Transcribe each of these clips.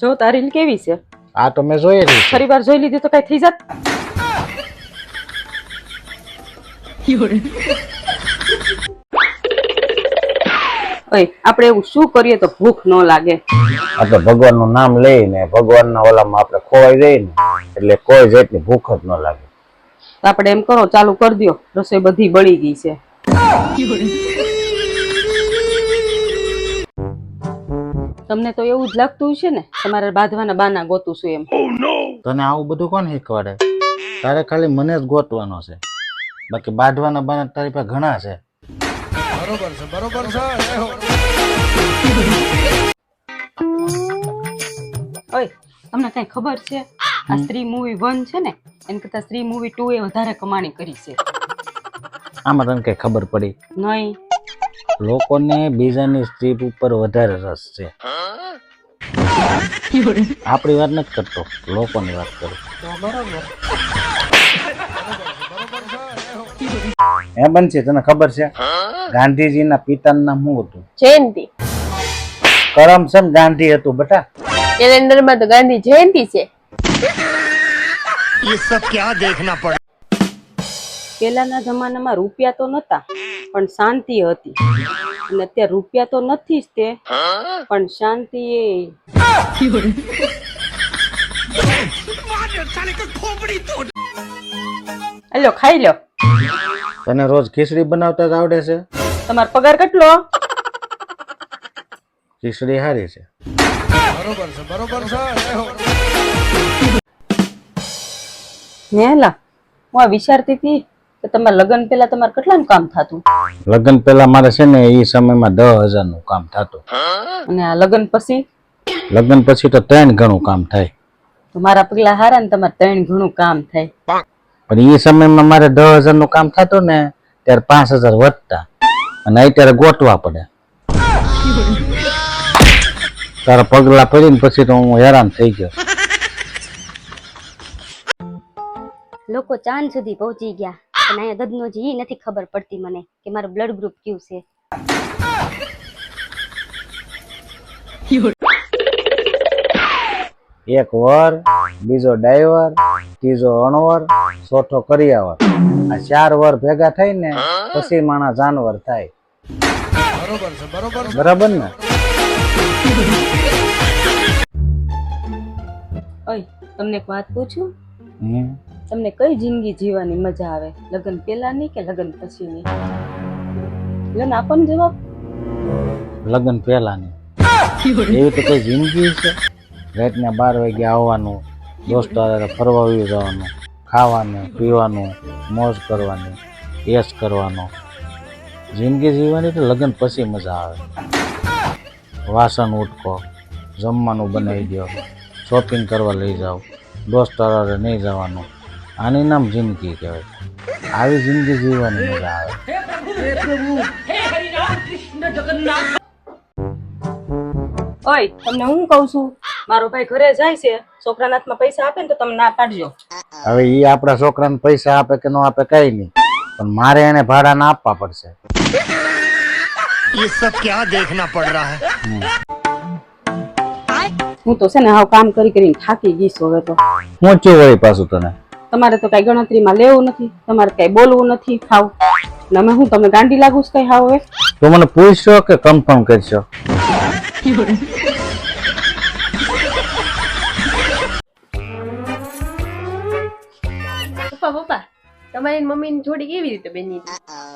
જો તારી રીલ કેવી છે? આ તો મેં જોયેલી ફરી વાર જોઈ લીધી તો કઈ થઈ જાત? ઓય આપણે એવું શું કરીએ તો ભૂખ ન લાગે? આ તો ભગવાનનું નામ લઈને ભગવાનના ઓલામાં આપણે ખોવાઈ જઈએ ને એટલે કોઈ જાતની ભૂખ જ ન લાગે. તો આપણે એમ કરો ચાલુ કરી દો રસોઈ બધી બળી ગઈ છે. તમને તો એવું જ લાગતું છે ને? તમારે બાંધવાના બાના ગોતું છું એમ. તને આવું બધું કોણ શીખવાડે? તારે ખાલી મને જ ગોતવાનો છે. બાકી બાંધવાના બાના તારી પાસે ઘણા છે. ઓય તમને કઈ ખબર છે? આ સ્ત્રી મૂવી વન છે ને? એમ કરતા સ્ત્રી મૂવી ટુ એ વધારે કમાણી કરી છે. આમાં તને કઈ ખબર પડી? નહીં. લોકોને બીજાની સ્ટ્રીપ ઉપર વધારે રસ છે. આપણી વાત નથી કરતો લોકોની વાત કરું. એ બનશે તને ખબર છે? ગાંધીજીના પિતાનું નામ શું હતું? જયંતિ. કરમચંદ ગાંધી હતું બેટા? કેલેન્ડરમાં તો ગાંધી જયંતિ છે. પેલાના જમાનામાં રૂપિયા તો નતા. પણ શાંતિ હતી. અને અત્યારે રૂપિયા તો નથી જ તે. પણ શાંતિ એ. લો ખાઈ લો. તને રોજ ખીચડી બનાવતા જ આવડે છે? તમારો પગાર કેટલો? ખીચડી સારી છે. બરોબર નેલા હું આ વિચારતી હતી કે તમારા લગ્ન પેલા તમારે કેટલાનું કામ થતું? લગ્ન પહેલા મારે છે ને એ સમયમાં દસ હજારનું કામ થતું. અને આ લગ્ન પછી? લગ્ન પછી તો ત્રણ ઘણું કામ થાય. તો મારા પગલા હારા ને તમારે ત્રણ ઘણું કામ થાય. પણ એ સમયમાં મારે દસ હજારનું કામ થતું ને ત્યારે પાંચ હજાર વધતા. અને અત્યારે ગોતવા પડે. તારા પગલા પડીને પછી તો હું હેરાન થઈ ગયો. લોકો ચાંદ સુધી પહોંચી ગયા. પણ અહીંયા ગદનો જ નથી ખબર પડતી મને કે મારું બ્લડ ગ્રુપ કયું છે. એક વર બીજો ડાયવર ત્રીજો અણવર ચોથો કરિયાવર. આ ચાર વર ભેગા થાય ને પછી માણા જાનવર થાય. બરાબર ને? ઓય તમને એક વાત પૂછું? હમ. તમને કઈ જિંદગી જીવવાની મજા આવે? લગ્ન પહેલાની કે લગ્ન પછીની લગ્ન આપો ને જવાબ? લગ્ન પહેલાની એવી તો કઈ જિંદગી છે? રાતના બાર વાગે આવવાનું, દોસ્તો ફરવા આવી જવાનું, ખાવાનું, પીવાનું, મોજ કરવાની, યશ કરવાનો. જિંદગી જીવવાની તો લગ્ન પછી મજા આવે. વાસણ ઉટકો, જમવાનું બનાવી દો શોપિંગ કરવા લઈ જાઓ, દોસ્તો નહીં જવાનું. આની નામ જિંદગી કહેવાય. આવી જિંદગી જીવવાની મજા આવે. ઓય તમને હું કહું છું? મારો ભાઈ ઘરે જાય છે છોકરાના હાથમાં પૈસા આપે ને તો તમે ના પાડજો હવે એ આપણા છોકરાને પૈસા આપે કે ન આપે કઈ નહીં. પણ મારે એને ભાડા ના આપવા પડશે. હું તો છે ને હાવ કામ કરી કરીને થાકી ગઈ છું હવે તો. હું ચું વળી પાછું તને. તમારે તો કઈ ગણતરીમાં લેવું નથી તમારે કઈ બોલવું નથી ખાવ ને અમે હું તમને ગાંડી લાગુ છું કઈ હાવ હવે? તું મને પૂછશો કે કન્ફર્મ કરશો? પપ્પા પપ્પા તમારી મમ્મીની જોડી કેવી રીતે બની?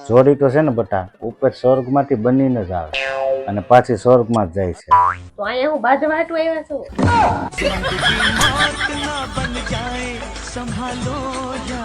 જોડી તો છે ને બટા ઉપર સ્વર્ગમાંથી બનીને જ આવે અને પાછી સ્વર્ગમાં જ જાય છે. તો અહીંયા હું બાજવા હાટું આવ્યા છો? संभालो जा